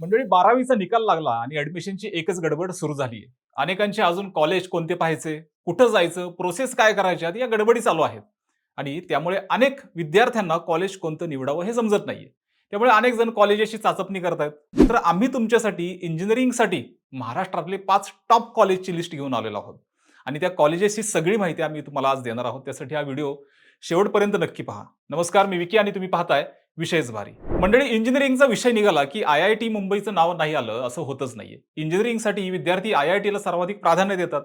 मंडळी बारावीचा निकाल लागला आणि ऍडमिशनची एकच गडबड सुरू झाली आहे अनेकांचे अजून कॉलेज कोणते पाहायचे कुठं जायचं प्रोसेस काय करायच्या या गडबडी चालू आहेत. आणि त्यामुळे अनेक विद्यार्थ्यांना कॉलेज कोणतं निवडावं हे समजत नाहीये. त्यामुळे अनेक जण कॉलेजेसची चाचपणी करतायत. तर आम्ही तुमच्यासाठी इंजिनिअरिंगसाठी महाराष्ट्रातले पाच टॉप कॉलेजची लिस्ट घेऊन आलेलो आहोत. आणि त्या कॉलेजेसची सगळी माहिती आम्ही तुम्हाला आज देणार आहोत. त्यासाठी हा व्हिडिओ शेवटपर्यंत नक्की पहा. नमस्कार मी विकी आणि तुम्ही पाहताय. विषयच भारी. मंडळी इंजिनिअरिंगचा विषय निघाला की आय आय टी मुंबईचं नाव नाही आलं असं होतच नाहीये. इंजिनिअरिंगसाठी विद्यार्थी आय आय टीला सर्वाधिक प्राधान्य देतात.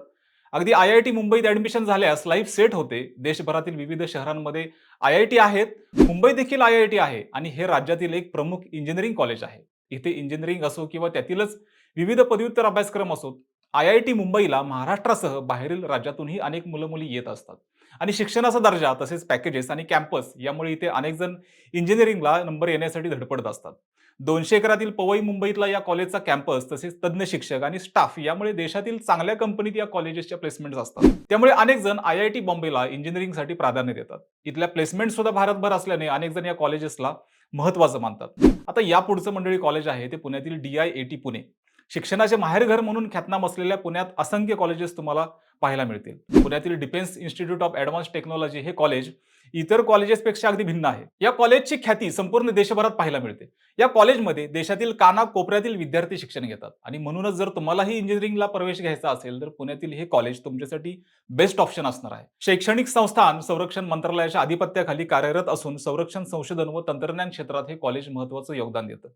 अगदी आय आय टी मुंबईत ऍडमिशन झाल्यास लाईफ सेट होते. देशभरातील विविध शहरांमध्ये आय आय टी आहेत. मुंबई देखील आय आय टी आहे आणि हे राज्यातील एक प्रमुख इंजिनिअरिंग कॉलेज आहे. इथे इंजिनिअरिंग असो किंवा त्यातीलच विविध पदव्युत्तर अभ्यासक्रम असो आय आय टी मुंबईला महाराष्ट्रासह बाहेरील राज्यातूनही अनेक मुलं मुली येत असतात. आणि शिक्षणाचा दर्जा तसेच पॅकेजेस आणि कॅम्पस यामुळे इथे अनेक जण इंजिनिअरिंगला नंबर येण्यासाठी धडपडत असतात. दोनशे एकरातील पवई मुंबईतला या कॉलेजचा कॅम्पस तसेच तज्ज्ञ शिक्षक आणि स्टाफ यामुळे देशातील चांगल्या कंपनीत या कॉलेजेसच्या प्लेसमेंट असतात. त्यामुळे अनेक जण आय आय टी बॉम्बेला इंजिनिअरिंगसाठी प्राधान्य देतात. इथल्या प्लेसमेंट सुद्धा भारतभर असल्याने अनेक जण या कॉलेजेसला महत्वाचं मानतात. आता या पुढचं मंडळी कॉलेज आहे ते पुण्यातील D I A T Pune. शिक्षणाचे माहेरघर म्हणून ख्यातनाम असलेल्या पुण्यात असंख्य कॉलेजेस तुम्हाला पाहायला मिळतील. पुण्यातील defence institute of advanced technology हे कॉलेज इतर कॉलेजेसपेक्षा अगदी भिन्न आहे. या कॉलेजची ख्याती संपूर्ण देशभरात पाहायला मिळते. या कॉलेजमध्ये देशातील काना कोपऱ्यातील विद्यार्थी शिक्षण घेतात. आणि म्हणूनच जर तुम्हालाही इंजिनिअरिंगला प्रवेश घ्यायचा असेल तर पुण्यातील हे कॉलेज तुमच्यासाठी बेस्ट ऑप्शन असणार आहे. शैक्षणिक संस्थान संरक्षण मंत्रालयाच्या आधिपत्याखाली कार्यरत असून संरक्षण संशोधन व तंत्रज्ञान क्षेत्रात हे कॉलेज महत्वाचं योगदान देतं.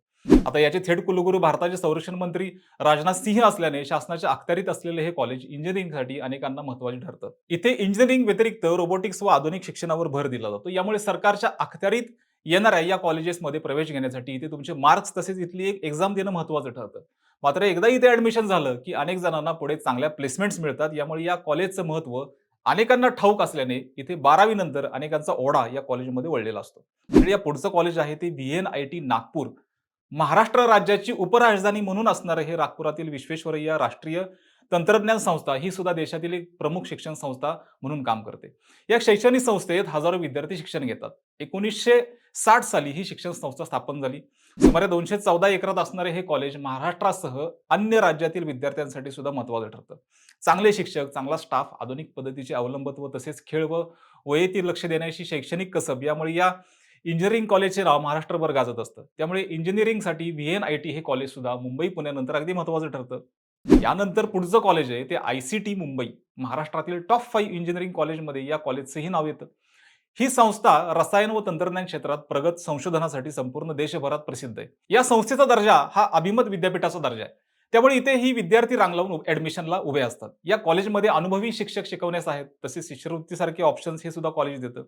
आता याचे थेट कुलगुरू भारताचे संरक्षण मंत्री राजनाथ सिंह असल्याने शासनाच्या अखत्यारीत असलेले हे कॉलेज इंजिनिअरिंगसाठी अनेकांना महत्त्वाचे ठरतं. इथे इंजिनिअरिंग व्यतिरिक्त रोबोटिक्स व आधुनिक शिक्षणावर भर दिला जातो. यामुळे सरकारच्या अखत्यारीत येणाऱ्या या कॉलेजेसमध्ये प्रवेश घेण्यासाठी इथे तुमचे मार्क्स तसेच इथली एक एक्झाम देणं महत्वाचं ठरतं. मात्र एकदा इथे ऍडमिशन झालं की अनेक जणांना पुढे चांगल्या प्लेसमेंट्स मिळतात. यामुळे या कॉलेजचं महत्त्व अनेकांना ठाऊक असल्याने इथे बारावी नंतर अनेकांचा ओढा या कॉलेजमध्ये वळलेला असतो. म्हणजे या पुढचं कॉलेज आहे ते V N I T Nagpur. Maharashtra राज्याची उपराजधानी म्हणून असणारं हे नागपुरातील विश्वेश्वरय्या राष्ट्रीय तंत्रज्ञान संस्था ही सुद्धा देशातील एक प्रमुख शिक्षण संस्था म्हणून काम करते. या शैक्षणिक संस्थेत हजारो विद्यार्थी शिक्षण घेतात. एकोणीसशे साठ साली ही शिक्षण संस्था स्थापन झाली. सुमारे दोनशे चौदा एकरात असणारे हे कॉलेज महाराष्ट्रासह अन्य राज्यातील विद्यार्थ्यांसाठी सुद्धा महत्वाचं ठरतं. चांगले शिक्षक चांगला स्टाफ आधुनिक पद्धतीचे अवलंबत्व तसेच खेळ व वयेतील लक्ष देण्याची शैक्षणिक कसब यामुळे या इंजिनिअरिंग कॉलेजचे नाव महाराष्ट्रभर गाजत असतं. त्यामुळे इंजिनिअरिंगसाठी व्ही एन आय टी हे कॉलेज सुद्धा मुंबई पुण्यानंतर अगदी महत्वाचं ठरतं. यानंतर पुढचं कॉलेज आहे ते आय सी टी मुंबई. महाराष्ट्रातील टॉप फाईव्ह इंजिनिअरिंग कॉलेजमध्ये या कॉलेजचंही नाव येतं. ही संस्था रसायन व तंत्रज्ञान क्षेत्रात प्रगत संशोधनासाठी संपूर्ण देशभरात प्रसिद्ध आहे. या संस्थेचा दर्जा हा अभिमत विद्यापीठाचा दर्जा आहे. त्यामुळे इथे ही विद्यार्थी रांग लावून ऍडमिशनला उभे असतात. या कॉलेजमध्ये अनुभवी शिक्षक शिकवण्यास आहेत. तसेच शिष्यवृत्तीसारखे ऑप्शन्स हे सुद्धा कॉलेज देतं.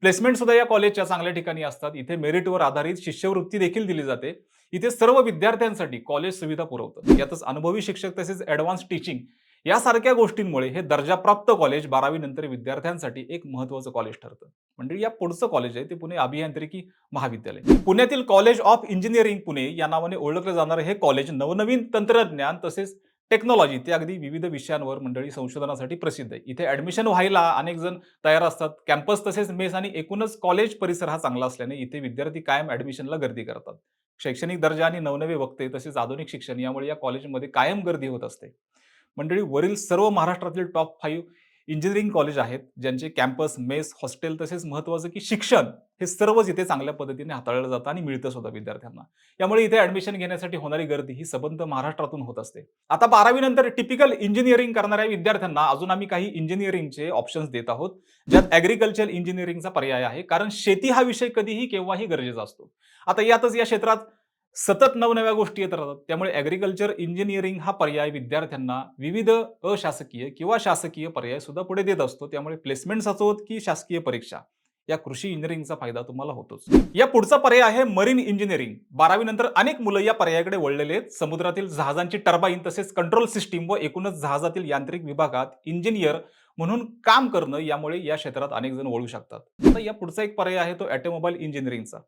प्लेसमेंट सुद्धा या कॉलेजच्या चांगल्या ठिकाणी असतात. इथे मेरिटवर आधारित शिष्यवृत्ती देखील दिली जाते. इथे सर्व विद्यार्थ्यांसाठी कॉलेज सुविधा पुरवतं. यातच अनुभवी शिक्षक तसेच ऍडव्हान्स टीचिंग यासारख्या गोष्टींमुळे हे दर्जाप्राप्त कॉलेज बारावी नंतर विद्यार्थ्यांसाठी एक महत्वाचं कॉलेज ठरतं. म्हणजे या पुढचं कॉलेज आहे ते पुणे अभियांत्रिकी महाविद्यालय. पुण्यातील कॉलेज ऑफ इंजिनिअरिंग पुणे या नावाने ओळखलं जाणारं हे कॉलेज नवनवीन तंत्रज्ञान तसेच टेक्नॉलॉजी ते अगदी विविध विषयांवर मंडळी संशोधनासाठी प्रसिद्ध आहे. इथे ऍडमिशन व्हायला अनेक जण तयार असतात. कॅम्पस तसेच मेस आणि एकूणच कॉलेज परिसर हा चांगला असल्याने इथे विद्यार्थी कायम ऍडमिशनला गर्दी करतात. शैक्षणिक दर्जा आणि नवनवे वक्ते तसेच आधुनिक शिक्षण यामुळे या कॉलेजमध्ये कायम गर्दी होत असते. मंडळी वरील सर्व महाराष्ट्रातील टॉप फाईव्ह इंजिनिअरिंग कॉलेज आहेत ज्यांचे कॅम्पस मेस हॉस्टेल तसेच महत्त्वाचं की शिक्षण हे सर्वच इथे चांगल्या पद्धतीने हाताळलं जातं आणि मिळतं सुद्धा विद्यार्थ्यांना. यामुळे इथे ऍडमिशन घेण्यासाठी होणारी गर्दी ही सबंध महाराष्ट्रातून होत असते. आता बारावी नंतर टिपिकल इंजिनिअरिंग करणाऱ्या विद्यार्थ्यांना अजून आम्ही काही इंजिनिअरिंगचे ऑप्शन्स देत आहोत ज्यात ॲग्रिकल्चर इंजिनिअरिंगचा पर्याय आहे. कारण शेती हा विषय कधीही केव्हाही गरजेचा असतो. आता यातच या क्षेत्रात सतत नवनव्या गोष्टी येत राहतात. त्यामुळे ॲग्रिकल्चर इंजिनिअरिंग हा पर्याय विद्यार्थ्यांना विविध अशासकीय किंवा शासकीय पर्याय सुद्धा पुढे देत असतो. त्यामुळे प्लेसमेंट्स असोत की शासकीय परीक्षा या कृषी इंजिनिअरिंगचा फायदा तुम्हाला होतोच. या पुढचा पर्याय आहे मरीन इंजिनिअरिंग बारावी नंतर अनेक मुलं या पर्यायाकडे वळलेले आहेत. समुद्रातील जहाजांची टर्बाईन तसेच कंट्रोल सिस्टीम व एकूणच जहाजातील यांत्रिक विभागात इंजिनियर म्हणून काम करणं यामुळे या क्षेत्रात अनेक जण वळू शकतात. तर या पुढचा एक पर्याय आहे तो ऑटोमोबाईल इंजिनिअरिंगचा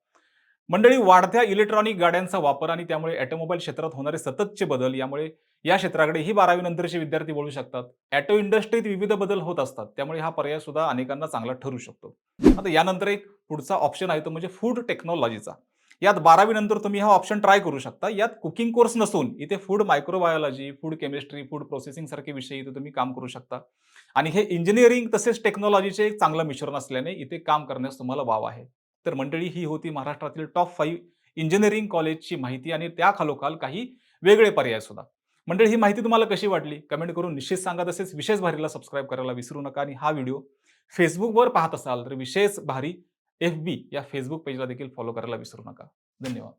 मंडळी वाढत्या इलेक्ट्रॉनिक गाड्यांचा वापर आणि त्यामुळे ऑटोमोबाईल क्षेत्रात होणारे सततचे बदल यामुळे या क्षेत्राकडे ही बारावी नंतरचे विद्यार्थी वळू शकतात. ॲटो इंडस्ट्रीत विविध बदल होत असतात. त्यामुळे हा पर्याय सुद्धा अनेकांना चांगला ठरू शकतो. आता यानंतर एक पुढचा ऑप्शन आहे तो म्हणजे फूड टेक्नॉलॉजीचा यात बारावी नंतर तुम्ही हा ऑप्शन ट्राय करू शकता. यात कुकिंग कोर्स नसून इथे food microbiology food chemistry food processing सारखे विषय इथे तुम्ही काम करू शकता. आणि हे इंजिनिअरिंग तसेच टेक्नॉलॉजीचे एक चांगलं मिश्रण असल्याने इथे काम करण्यास तुम्हाला वाव आहे. तर मंडळी ही होती महाराष्ट्रातील टॉप फाईव्ह इंजिनिअरिंग कॉलेजची माहिती आणि त्या खालोखाल काही वेगळे पर्याय सुद्धा. मंडळी ही माहिती तुम्हाला कशी वाटली? कमेंट करून निश्चित सांगा. तसेच विशेष भारीला सबस्क्राईब करायला विसरू नका आणि हा व्हिडिओ फेसबुकवर पाहत असाल तर विशेष भारी एफ बी या फेसबुक पेजला देखील फॉलो करायला विसरू नका. धन्यवाद.